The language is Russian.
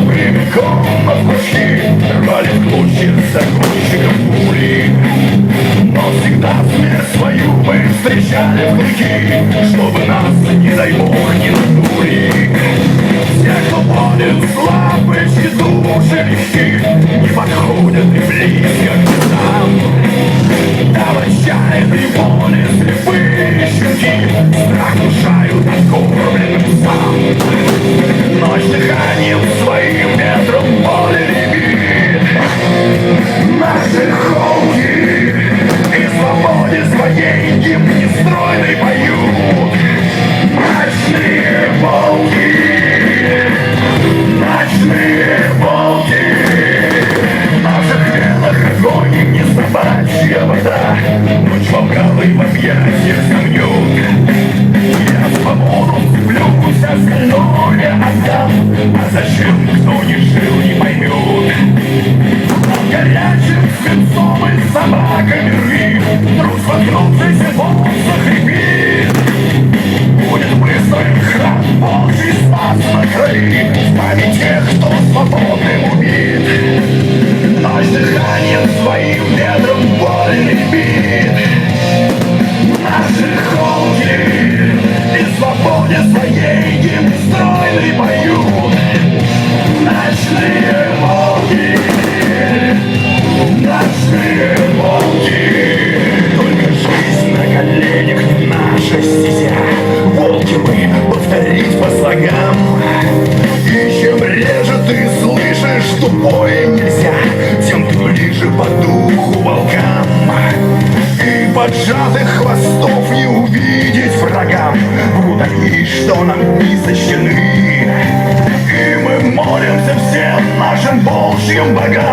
прямиком от башки Рвали в клочья загонщиков пули Но всегда смерть свою мы встречали в клыки Чтобы нас, не дай бог, не надули Ночь волкавый в объятиях замнет Я свободу сплю, все остальное отдам А зачем, кто не жил, не поймет Горячим свинцом и собаками рви Вдруг споткнувшийся волк захрипит Будет выстроен храм Божий спас на крови В память тех, кто свободным убит Ночь дыханием своим ветром боли бит. Наши холки И своей гимн стройный поют Ночные волки Ночные волки Только жизнь на коленях наша стезя. Волки мы повторить по И чем реже ты слышишь тупое нельзя поджатых хвостов не увидеть врагам. Врут они, что нам не сочтены И мы молимся всем нашим волчьим богам